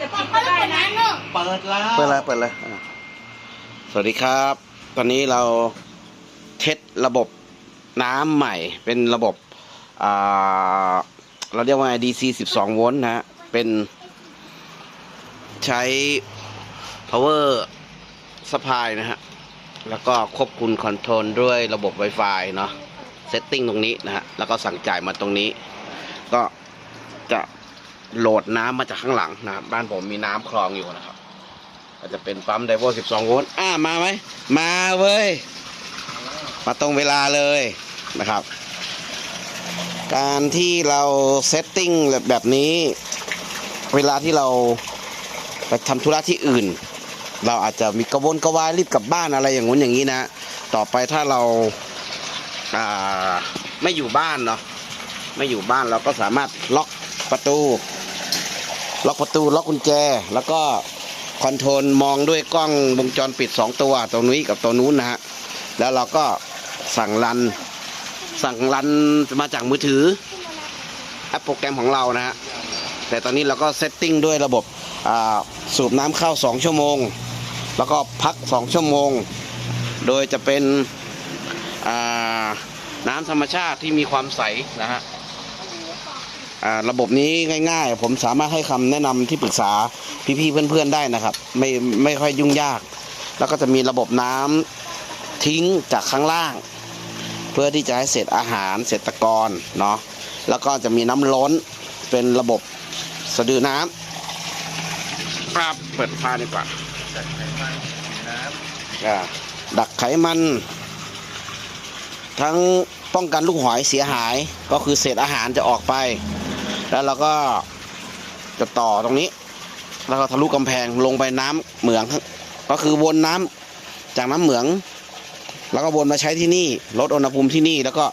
จะปิดก็ได้นะเปิดแล้วเปิดเลยเปิดเลยอะสวัสดีครับ ตอนนี้เราเทสระบบน้ำใหม่เป็นระบบอ่าเราเรียกว่าไง DC 12 โวลต์นะฮะเป็นใช้ power supply นะฮะ แล้วก็ควบคุมคอนโทรลด้วยระบบ Wi-Fi เนาะเซตติ้งตรงนี้นะฮะ แล้วก็สั่งจ่ายมาตรงนี้ ก็จะ โหลดน้ำมาจากข้างหลังนะครับบ้านผมมีน้ำคลองอยู่นะครับอาจจะเป็นปั๊มไดโว12โวลต์อ่ามาไหมมาเว้ยมาตรงเวลาเลยนะครับ การที่เราเซตติ้งแบบนี้ เวลาที่เราไปทำธุระที่อื่น เราอาจจะมีกระวนกระวายรีบกลับบ้านอะไรอย่างงู้นอย่างนี้นะ ต่อไปถ้าเราไม่อยู่บ้านเนาะไม่อยู่บ้านเราก็สามารถล็อกประตู ล็อกประตูล็อกกุญแจ แล้วก็คอนโทรลมองด้วยกล้องวงจรปิด 2 ตัวตรงนี้กับตัวนู้นนะฮะแล้วเราก็สั่งรัน สั่งรันมาจากมือถือแอปโปรแกรมของเรานะฮะแต่ตอนนี้เราก็เซตติ้งด้วยระบบสูบน้ำเข้า 2 ชั่วโมง แล้วก็พัก 2 ชั่วโมง โดยจะเป็นน้ำธรรมชาติที่มีความใสนะฮะ ระบบนี้ง่ายๆ ผมสามารถให้คำแนะนำที่ปรึกษาพี่ๆเพื่อนๆได้นะครับ ไม่ไม่ค่อยยุ่งยาก แล้วก็จะมีระบบน้ำทิ้งจากข้างล่าง เพื่อที่จะให้เศษอาหารเศษตะกอนเนาะแล้วก็จะมีน้ำล้นเป็นระบบสะดือน้ำปรับเปิดฟ้าดีกว่าอ่าดักไขมัน ทั้งป้องกันลูกหอยเสียหายก็คือเศษอาหารจะออกไป แล้วเราก็จะต่อตรงนี้ แล้วก็ทะลุกำแพงลงไปน้ำเหมือง ก็คือวนน้ำจากน้ำเหมือง แล้วก็วนมาใช้ที่นี่ลดอุณหภูมิที่นี่ แล้วก็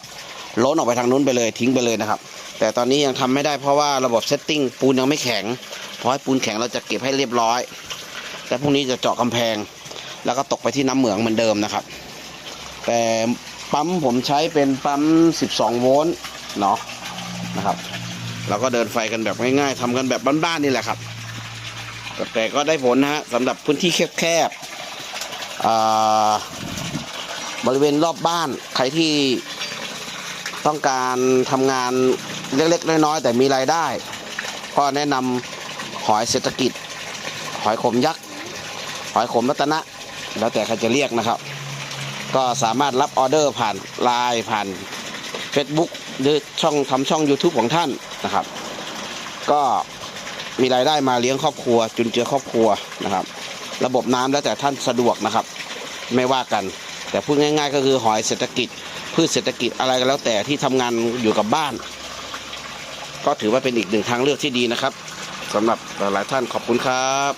ล้นออกไปทางนู้นไปเลยทิ้งไปเลยนะครับ แต่ตอนนี้ยังทำไม่ได้เพราะว่าระบบเซตติ้งปูนยังไม่แข็งเพราะให้ปูนแข็งเราจะเก็บให้เรียบร้อยแต่พรุ่งนี้จะเจาะกำแพง แล้วก็ตกไปที่น้ำเหมืองเหมือนเดิมนะครับ แต่ปั๊มผมใช้เป็นปั๊ม 12 โวลต์เนาะนะครับ เราก็เดินไฟกันแบบง่ายๆทำกันแบบบ้านๆนี่แหละครับ แต่ก็ได้ผลนะฮะสำหรับพื้นที่แคบๆบริเวณรอบบ้านใครที่ต้องการทำงานเล็กๆ น้อยๆ แต่มีรายได้ ก็แนะนำหอยเศรษฐกิจ หอยขมยักษ์ หอยขมรัตนะ แล้วแต่ใครจะเรียกนะครับ ก็สามารถรับออเดอร์ผ่านไลน์ผ่าน Facebook หรือช่องทำช่อง YouTube ของท่านนะครับ ก็มีรายได้มาเลี้ยงครอบครัว จุนเจือครอบครัวนะครับ ระบบน้ำแล้วแต่ท่านสะดวกนะครับ ไม่ว่ากัน แต่พูดง่าย ๆ ก็คือหอยเศรษฐกิจพืชเศรษฐกิจอะไรก็แล้วแต่ที่ทำงานอยู่กับบ้าน ก็ถือว่าเป็นอีกหนึ่งทางเลือกที่ดีนะครับสำหรับหลายๆท่านขอบคุณครับ